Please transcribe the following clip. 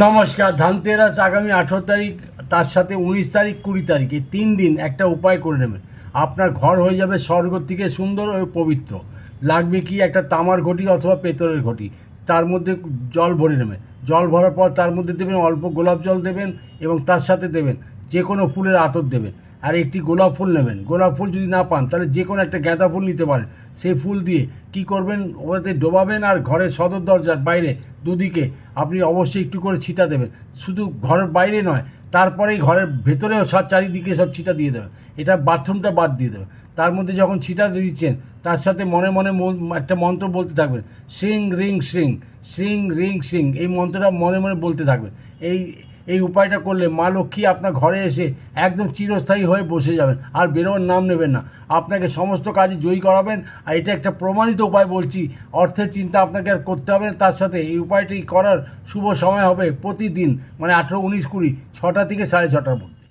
নমস্কার, ধানতেরাস আগামী আঠেরো তারিখ, তার সাথে উনিশ তারিখ, কুড়ি তারিখ, এই তিন দিন একটা উপায় করে নেবেন। আপনার ঘর হয়ে যাবে স্বর্গ থেকে সুন্দর ও পবিত্র। লাগবে কি একটা তামার ঘটি অথবা পেতলের ঘটি, তার মধ্যে জল ভরে নেবেন। জল ভরার পর তার মধ্যে দেবেন অল্প গোলাপ জল দেবেন এবং তার সাথে দেবেন যে কোনো ফুলের আতর দেবেন। আর একটি গোলাপ ফুল নেবেন। গোলাপ ফুল যদি না পান, তাহলে যে কোনো একটা গাঁদা ফুল নিতে পারেন। সেই ফুল দিয়ে কি করবেন? ওটাতে ডোবাবেন আর ঘরের সদর দরজার বাইরে দুদিকে আপনি অবশ্যই একটু করে ছিটা দেবেন। শুধু ঘরের বাইরে নয়, তারপরেই ঘরের ভেতরেও সব চারিদিকে সব ছিটা দিয়ে দেবেন। এটা বাথরুমটা বাদ দিয়ে দেবেন। তার মধ্যে যখন ছিটা দিচ্ছেন, তার সাথে মনে মনে একটা মন্ত্র বলতে থাকবেন। শ্রিং রিং শ্রিং শ্রিং রিং শ্রিং এই মন্ত্রটা মনে মনে বলতে থাকবেন। এই এই উপায়টা করলে মা লক্ষ্মী আপনার ঘরে এসে একদম চিরস্থায়ী হয়ে বসে যাবেন, আর বেরোবার নাম নেবেন না। আপনাকে সমস্ত কাজে জয়ী করাবেন, আর এটা একটা প্রমাণিত উপায় বলছি। অর্থের চিন্তা আপনাকে আর করতে হবে না, তার সাথে এই উপায়টি করার শুভ সময় হবে প্রতিদিন মানে আঠেরো, উনিশ, কুড়ি, ছটা থেকে সাড়ে ছটার মধ্যে।